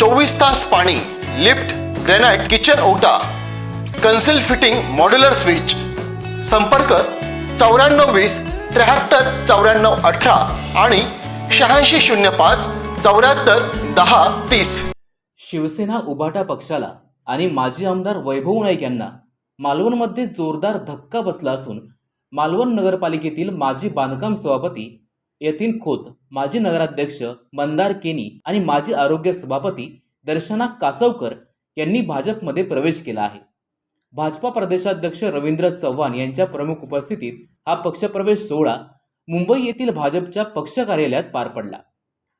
चोवीस तास पाणी लिफ्ट ग्रेनाइट किचन ओटा कन्सिल फिटिंग मॉड्युलर स्विच. संपर्क चौऱ्याण्णव वीस त्र्याहत्तर चौऱ्याण्णव अठरा आणि शहाऐंशी शून्य पाच चौऱ्याहत्तर दहा तीस. शिवसेना उभाटा पक्षाला आणि माजी आमदार वैभव नाईक यांना मालवणमध्ये जोरदार धक्का बसला असून मालवण नगरपालिकेतील माजी बांधकाम सभापती यतीन खोत माजी नगराध्यक्ष मंदार केनी आणि माजी आरोग्य सभापती दर्शना कासवकर यांनी भाजपमध्ये प्रवेश केला आहे. भाजपा प्रदेशाध्यक्ष रवींद्र चव्हाण यांच्या प्रमुख उपस्थितीत हा पक्षप्रवेश सोहळा मुंबई येथील भाजपच्या पक्ष कार्यालयात पार पडला.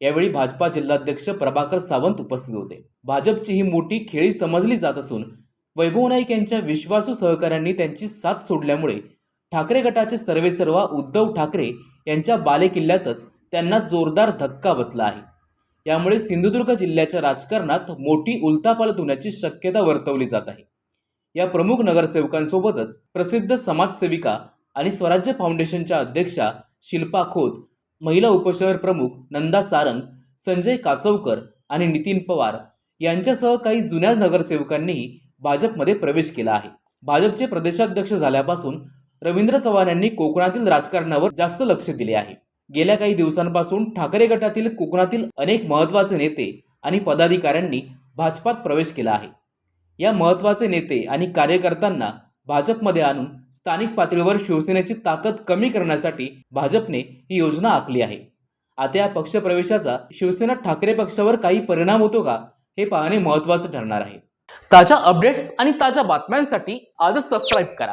यावेळी भाजपा जिल्हाध्यक्ष प्रभाकर सावंत उपस्थित होते. भाजपची ही मोठी खेळी समजली जात असून वैभव नाईक यांच्या विश्वासू सहकाऱ्यांनी त्यांची साथ सोडल्यामुळे ठाकरे गटाचे सर्वेसर्वा उद्धव ठाकरे यांच्या बालेकिल्ल्यातच त्यांना जोरदार धक्का बसला आहे. यामुळे सिंधुदुर्ग जिल्ह्याच्या राजकारणात मोठी उलतापालत होण्याची शक्यता वर्तवली जात आहे. या प्रमुख नगरसेवकांसोबतच प्रसिद्ध समाजसेविका आणि स्वराज्य फाउंडेशनच्या अध्यक्षा शिल्पा खोत महिला उपशहर प्रमुख नंदा सारंग संजय कासवकर आणि नितीन पवार यांच्यासह काही जुन्या नगरसेवकांनीही भाजपमध्ये प्रवेश केला आहे. भाजपचे प्रदेशाध्यक्ष झाल्यापासून रवींद्र चव्हाण यांनी कोकणातील राजकारणावर जास्त लक्ष दिले आहे. गेल्या काही दिवसांपासून ठाकरे गटातील कोकणातील अनेक महत्त्वाचे नेते आणि पदाधिकाऱ्यांनी भाजपात प्रवेश केला आहे. या महत्त्वाचे नेते आणि कार्यकर्त्यांना भाजपमध्ये आणून स्थानिक पातळीवर शिवसेनेची ताकद कमी करण्यासाठी भाजपने ही योजना आखली आहे. आता या पक्षप्रवेशाचा शिवसेना ठाकरे पक्षावर काही परिणाम होतो का हे पाहणे महत्त्वाचं ठरणार आहे. ताज्या अपडेट्स आणि ताज्या बातम्यांसाठी आजच सबस्क्राईब करा.